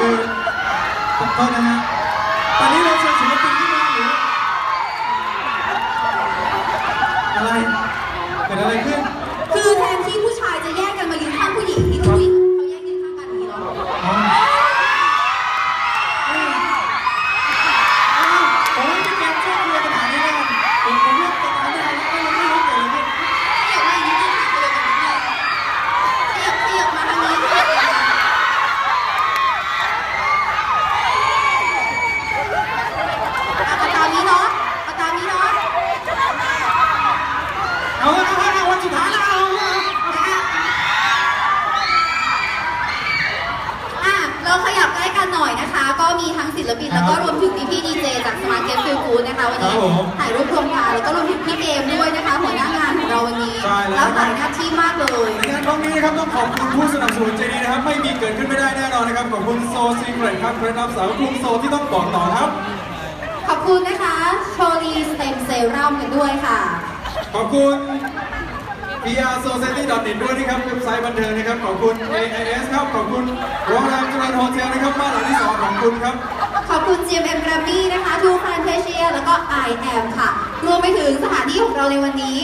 คือขอโทษนะฮะตอนนี้เราเชิญศิลปินที่มาหรืออะไรเกิดอะไรขึ้น คือแทนที่ผู้ชายจะแยกกันมายืนข้าง เอาละเอาวันสุดท้ายแล้วเอาละอะเราขยับใกล้กันหน่อยนะคะ ก็มีทั้งศิลปิน แล้วก็รวมถึงพี่พี่ดีเจจากสมาร์ทเก็ตฟิลกูดนะคะ วันนี้ถ่ายรูปรวมกันแล้วก็รวมถึงพี่เกมด้วยนะคะหัวหน้างานของเราวันนี้แล้วหลายหน้าที่มากเลย ในงานครั้งนี้นะครับต้องขอบคุณผู้สนับสนุนใจดีนะครับ ไม่มีเกิดขึ้นไม่ได้แน่นอนนะครับขอบคุณโซซีเกรตครับเคล็ดลับสาวกรุงโซที่ต้องบอกต่อครับ ขอบคุณนะคะโชลีสเต็มเซรั่มกันด้วยค่ะ ขอบคุณ PR Society net ด้วยนะครับเว็บไซต์บันเทิงนะครับ ขอบคุณ AIS ครับ ขอบคุณโรงแรมจุฬาโฮเทลนะครับบ้านหลังที่สองของคุณครับ ขอบคุณ GMM Grammy นะคะทูฟรานเทเชียแล้วก็ I am ค่ะ รวมไปถึงสถานที่ของเราในวันนี้